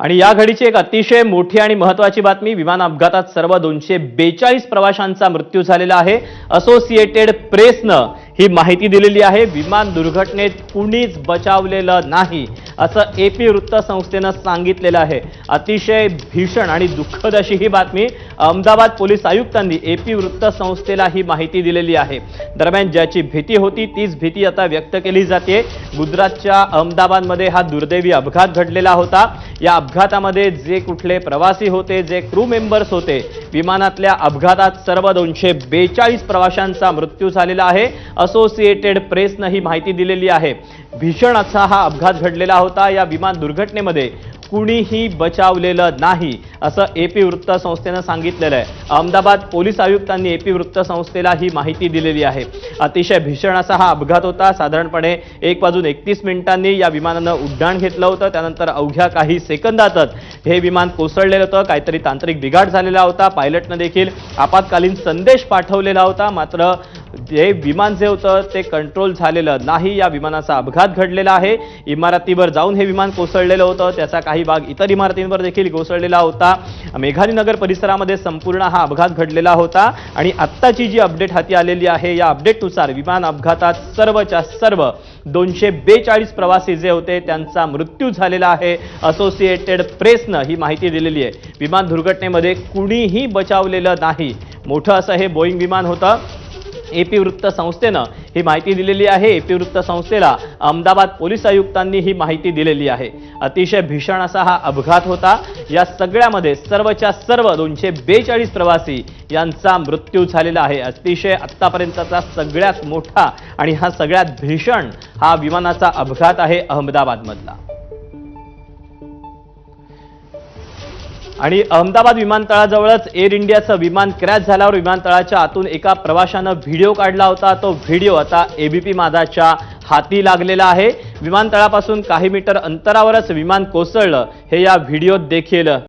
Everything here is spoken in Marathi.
आणि या घडीची एक अतिशय मोठी आणि महत्वाची बातमी विमान अपघातात सर्व दोनशे बेचाळीस प्रवाशांचा मृत्यू झालेला आहे. असोसिएटेड प्रेसनं ही माहिती दिलेली आहे. विमान दुर्घटनेत कुणीच बचावलेलं नाही असं ए पी वृत्तसंस्थेनं सांगितलेलं आहे. अतिशय भीषण आणि दुःखद अशी ही बातमी अहमदाबाद पोलीस आयुक्तांनी ए पी वृत्तसंस्थेला ही माहिती दिलेली आहे. दरम्यान ज्याची भीती होती तीच भीती आता व्यक्त केली जाते. गुजरातच्या अहमदाबादमध्ये हा दुर्दैवी अपघात घडलेला होता. या अपघातामध्ये जे कुठले प्रवासी होते जे क्रू मेंबर्स होते विमानातल्या अपघातात सर्व दोनशे बेचाळीस प्रवाशांचा मृत्यू झालेला आहे. असोसिएटेड प्रेसनं ही माहिती दिलेली आहे. भीषण असा हा अपघात घडलेला होता. या विमान दुर्घटनेमध्ये कुणीही बचावलेलं नाही असं ए पी वृत्तसंस्थेनं सांगितलेलं आहे. अहमदाबाद पोलीस आयुक्तांनी ए पी वृत्तसंस्थेला ही माहिती दिलेली आहे. अतिशय भीषण असा हा अपघात होता. साधारणपणे एक वाजून एकतीस मिनिटांनी या विमानानं उड्डाण घेतलं होतं. त्यानंतर अवघ्या काही सेकंदातच हे विमान कोसळलेलं होतं. काहीतरी तांत्रिक बिघाड झालेला होता. पायलटनं देखील आपत्कालीन संदेश पाठवलेला होता. मात्र जे विमान जे होतं ते कंट्रोल झालेलं नाही. या विमानाचा अपघात घडलेला आहे. इमारतीवर जाऊन हे विमान कोसळलेलं होतं. त्याचा काही भाग इतर इमारतींवर देखील कोसळलेला होता. मेघालीनगर परिसरामध्ये संपूर्ण हा अपघात घडलेला होता. आणि आत्ताची जी अपडेट हाती आलेली आहे या अपडेटनुसार विमान अपघातात सर्वच्या सर्व दोनशे बेचाळीस प्रवासी जे होते त्यांचा मृत्यू झालेला आहे. असोसिएटेड प्रेसनं ही माहिती दिलेली आहे. विमान दुर्घटनेमध्ये कुणीही बचावलेलं नाही. मोठं असं हे बोईंग विमान होतं. एपी वृत्त संस्थेनं ही माहिती दिलेली आहे. एपी वृत्त संस्थेला अहमदाबाद पोलीस आयुक्तांनी ही माहिती दिलेली आहे. अतिशय भीषण असा हा अपघात होता. या सगळ्यामध्ये सर्वच्या सर्व दोनशे बेचाळीस प्रवासी यांचा मृत्यू झालेला आहे. अतिशय आत्तापर्यंतचा सगळ्यात मोठा आणि हा सगळ्यात भीषण हा विमानाचा अपघात आहे अहमदाबादमधला. आणि अहमदाबाद विमानतळाजवळच एअर इंडियाचं विमान क्रॅश झाल्यावर विमानतळाच्या आतून एका प्रवाशानं व्हिडिओ काढला होता. तो व्हिडिओ आता एबीपी माझाच्या हाती लागलेला आहे. विमानतळापासून काही मीटर अंतरावरच विमान कोसळलं. हे या व्हिडिओत देखील